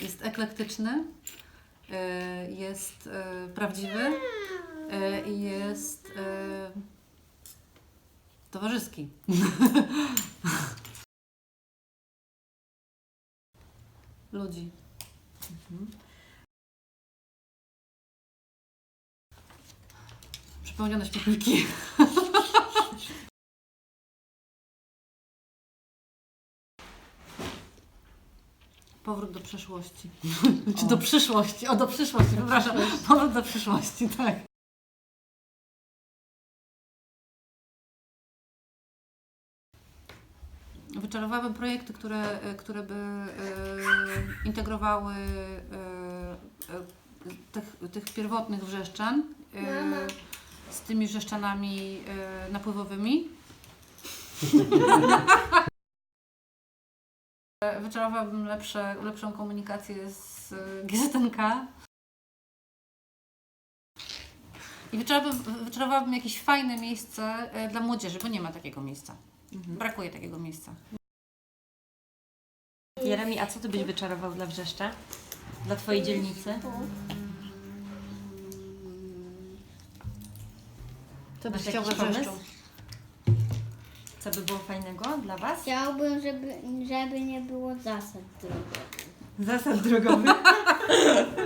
jest eklektyczny, e, jest e, prawdziwy e, i jest towarzyski. Ludzi. Przepełnione śmietniki. Powrót do przeszłości. Czy do przyszłości? O, do przyszłości, przepraszam. Powrót do przyszłości, tak. Wyczarowałabym projekty, które, e, które by e, integrowały e, e, tych, tych pierwotnych wrzeszczan e, Mama. z tymi wrzeszczanami e, napływowymi. E, Wyczarowałabym lepsze, lepszą komunikację z e, GZNK. I wyczarowałabym, wyczarowałabym jakieś fajne miejsce e, dla młodzieży, bo nie ma takiego miejsca. Brakuje takiego miejsca. Jeremi, a co ty byś wyczarował dla wrzeszcza? Dla twojej dzielnicy? To Masz jakiś pomysł? Co by było fajnego dla was? Chciałbym, żeby, żeby nie było zasad drogowych. Zasad drogowych.